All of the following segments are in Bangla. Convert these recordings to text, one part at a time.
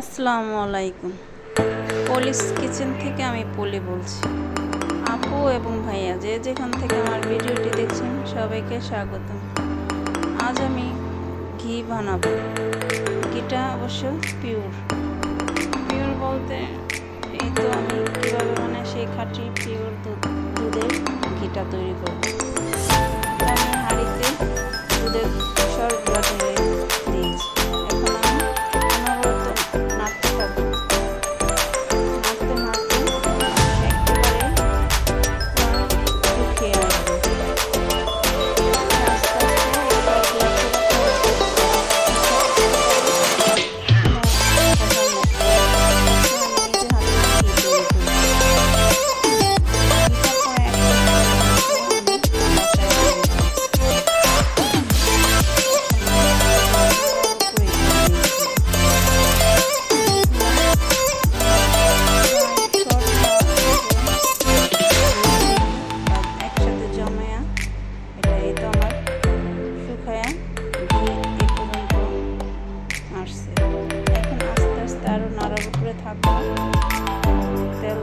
আসসালামু আলাইকুম। পলিস কিচেন থেকে আমি পলি বলছি। আপু এবং ভাইয়া যে যেখান থেকে আমার ভিডিওটি দেখছেন সবাইকে স্বাগতম। আজ আমি ঘি বানাবো। ঘিটা অবশ্য পিওর পিওর বলতে এই তো আমি কীভাবে মানে সেই খাঁটি থাকব তেল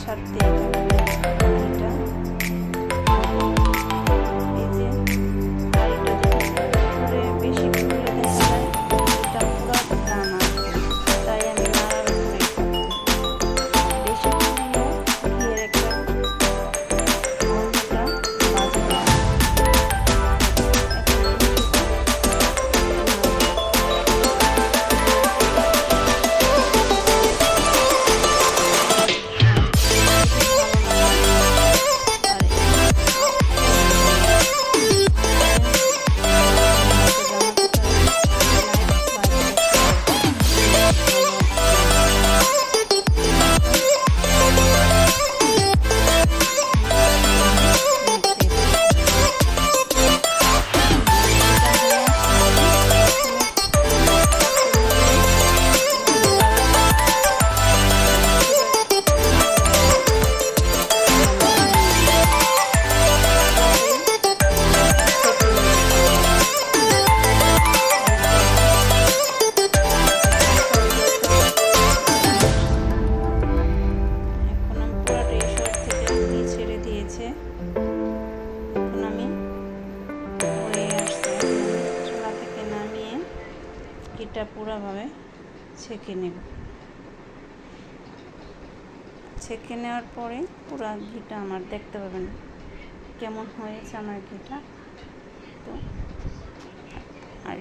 ছাড়তে থাকবে ঘিটা পুরোভাবে ছেঁকে নেব। ছেঁকে নেওয়ার পরে পুরো ঘিটা আমার দেখতে পাবেন কেমন হয়েছে আমার ঘিটা। তো, আর